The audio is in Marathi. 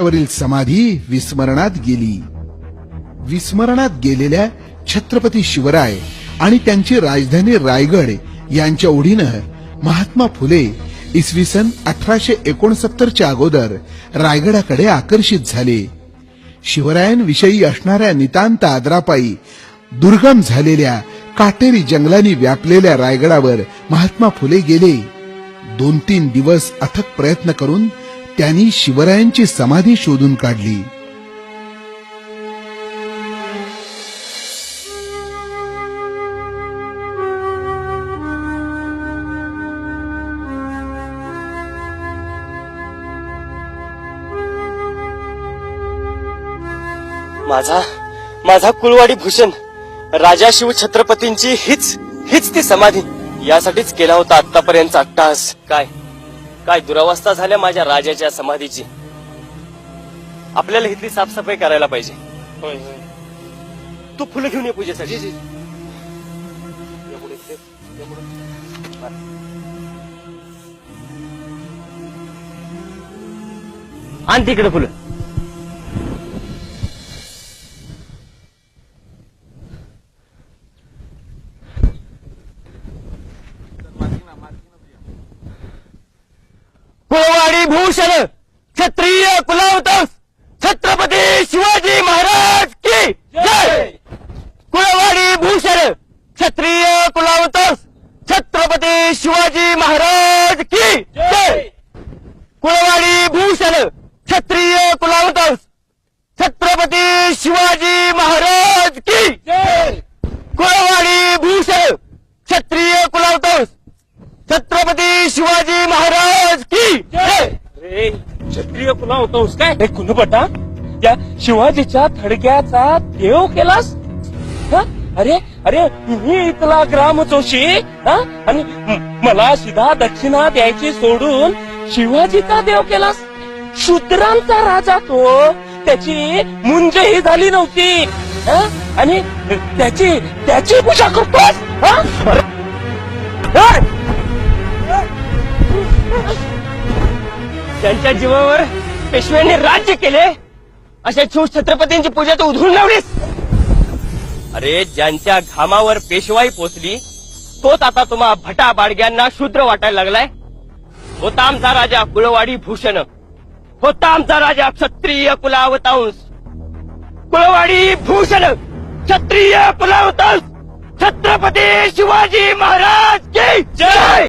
वरील समाधी विस्मरणात गेली. विस्मरणात गेलेल्या छत्रपती शिवराय आणि त्यांची राजधानी रायगड यांच्या ओढीनं महात्मा फुले इसवी सन अठराशे एकोणसत्तरच्या अगोदर रायगडाकडे आकर्षित झाले. शिवरायांविषयी असणाऱ्या नितांत आदरापायी दुर्गम झालेल्या काटेरी जंगलांनी व्यापलेल्या रायगडावर महात्मा फुले गेले. दोन तीन दिवस अथक प्रयत्न करून त्यांनी शिवरायांची समाधी शोधून काढली. माझा माझा कुलवाडी भूषण राजा शिव छत्रपतींची हीच हीच ती समाधी. यासाठीच केला होता आतापर्यंत अट्टास काय? काय दुरावस्था झाल्या माझ्या राजाच्या समाधीची? आपल्याला इथली साफसफाई करायला पाहिजे. होय होय. तू फुलं घेऊन ये पूजेसाठी. या पुढे, या पुढे. आण तिकडे फुलं. भूषण क्षत्रिय कुलावतस छत्रपती शिवाजी महाराज की जय! कुळवाडी भूषण क्षत्रिय कुलावतस छत्रपती शिवाजी महाराज की जय! कुळवाडी भूषण क्षत्रिय कुलावतस छत्रपती शिवाजी महाराज की कुळवाडी भूषण क्षत्रिय कुलावतस छत्रपती शिवाजी महाराज क्षत्रिय कुला होतोस काय? हे कुणपटा या शिवाजीच्या थडक्याचा देव केलास? अरे अरे मी इथला ग्राम जोशी हा? आणि मला सिधा दक्षिणा द्यायची सोडून शिवाजीचा देव केलास? शूद्रांचा राजा तो. त्याची मुंजही झाली नव्हती. आणि त्याची त्याची पूजा करतोस? त्यांच्या जीवावर पेशव्यांनी राज्य केले. अशा छू छत्रपतींची पूजा तू उधळून लावलीस. अरे ज्यांच्या घामावर पेशवाई पोचली तोच आता तुम्हा भटा बाडग्यांना शूद्र वाटायला लागलाय. होता आमचा राजा कुळवाडी भूषण. होता आमचा राजा क्षत्रिय कुलावतांश. कुळवाडी भूषण क्षत्रिय कुलावतांश. छत्रपती शिवाजी महाराज की जय!